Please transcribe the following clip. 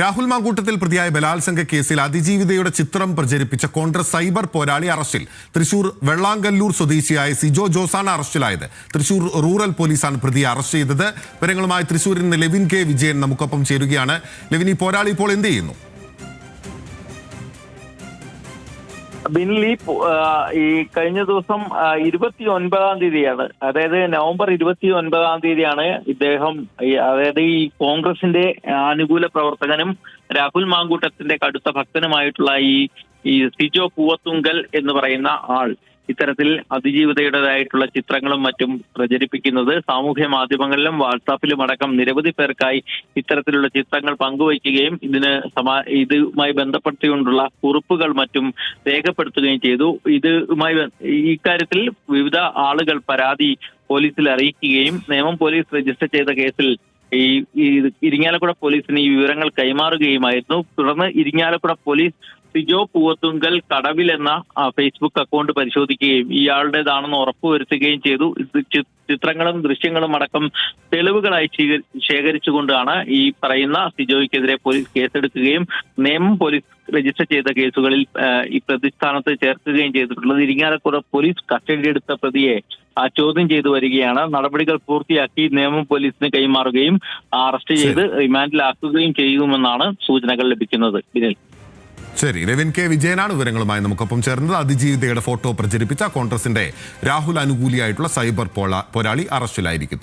രാഹുൽ മാങ്കൂട്ടത്തിൽ പ്രതിയായ ബലാത്സംഗ കേസിൽ അതിജീവിതയുടെ ചിത്രം പ്രചരിപ്പിച്ച കോൺഗ്രസ് സൈബർ പോരാളി അറസ്റ്റിൽ തൃശൂർ വെള്ളാങ്കല്ലൂർ സ്വദേശിയായ സിജോ ജോസാണ് അറസ്റ്റിലായത്. തൃശൂർ റൂറൽ പോലീസാണ് പ്രതിയെ അറസ്റ്റ് ചെയ്തത്. വിവരങ്ങളുമായി തൃശൂരിൽ നിന്ന് ലെവിൻ കെ വിജയൻ നമുക്കൊപ്പം ചേരുകയാണ്. ലെവിൻ ഈ പോരാളി ഇപ്പോൾ എന്ത് ചെയ്യുന്നു? ഈ ഈ കഴിഞ്ഞ ദിവസം ഇരുപത്തി ഒൻപതാം തീയതിയാണ്. അതായത് നവംബർ ഇരുപത്തി ഒൻപതാം തീയതിയാണ് ഇദ്ദേഹം അതായത് ഈ കോൺഗ്രസിന്റെ അനുകൂല പ്രവർത്തകനും രാഹുൽ മാങ്കൂട്ടത്തിന്റെ കടുത്ത ഭക്തനുമായിട്ടുള്ള ഈ ഈ സിജോ പൂവത്തുങ്കൽ എന്ന് പറയുന്ന ആൾ. ഇത്തരത്തിൽ അതിജീവിതയുടേതായിട്ടുള്ള ചിത്രങ്ങളും മറ്റും പ്രചരിപ്പിക്കുന്നത് സാമൂഹ്യ മാധ്യമങ്ങളിലും വാട്സാപ്പിലും അടക്കം നിരവധി പേർക്കായി ഇത്തരത്തിലുള്ള ചിത്രങ്ങൾ പങ്കുവയ്ക്കുകയും ഇതിന് സമാ ഇതുമായി ബന്ധപ്പെടുത്തിക്കൊണ്ടുള്ള കുറിപ്പുകൾ മറ്റും രേഖപ്പെടുത്തുകയും ചെയ്തു. ഇതുമായി ഇക്കാര്യത്തിൽ വിവിധ ആളുകൾ പരാതി പോലീസിൽ അറിയിക്കുകയും നിയമം പോലീസ് രജിസ്റ്റർ ചെയ്ത കേസിൽ ഈ ഇരിങ്ങാലക്കുട പോലീസിന് ഈ വിവരങ്ങൾ കൈമാറുകയുമായിരുന്നു. തുടർന്ന് ഇരിങ്ങാലക്കുട പോലീസ് സിജോ പൂവത്തുങ്കൽ കടവിൽ എന്ന ഫേസ്ബുക്ക് അക്കൗണ്ട് പരിശോധിക്കുകയും ഇയാളുടേതാണെന്ന് ഉറപ്പുവരുത്തുകയും ചെയ്തു. ചിത്രങ്ങളും ദൃശ്യങ്ങളും അടക്കം തെളിവുകളായി ശേഖരിച്ചുകൊണ്ടാണ് ഈ പറയുന്ന സിജോയ്ക്കെതിരെ പോലീസ് കേസെടുക്കുകയും നിയമം പോലീസ് രജിസ്റ്റർ ചെയ്ത കേസുകളിൽ ഈ പ്രതിസ്ഥാനത്ത് ചേർക്കുകയും ചെയ്തിട്ടുള്ളത്. ഇരിങ്ങാലക്കുട പോലീസ് കസ്റ്റഡിയെടുത്ത പ്രതിയെ ചോദ്യം ചെയ്തു വരികയാണ്. നടപടികൾ പൂർത്തിയാക്കി നിയമം പോലീസിന് കൈമാറുകയും അറസ്റ്റ് ചെയ്ത് റിമാൻഡിലാക്കുകയും ചെയ്യുമെന്നാണ് സൂചനകൾ ലഭിക്കുന്നത്. ഇതിൽ ശരി. രവിൻ കെ. വിജയനാണ് വിവരങ്ങളുമായി നമുക്കൊപ്പം ചേർന്നത്. അതിജീവിതയുടെ ഫോട്ടോ പ്രചരിപ്പിച്ച കോൺഗ്രസിന്റെ രാഹുൽ അനുകൂലിയായിട്ടുള്ള സൈബർ പോള- പോരാളി അറസ്റ്റിലായിരിക്കുന്നു.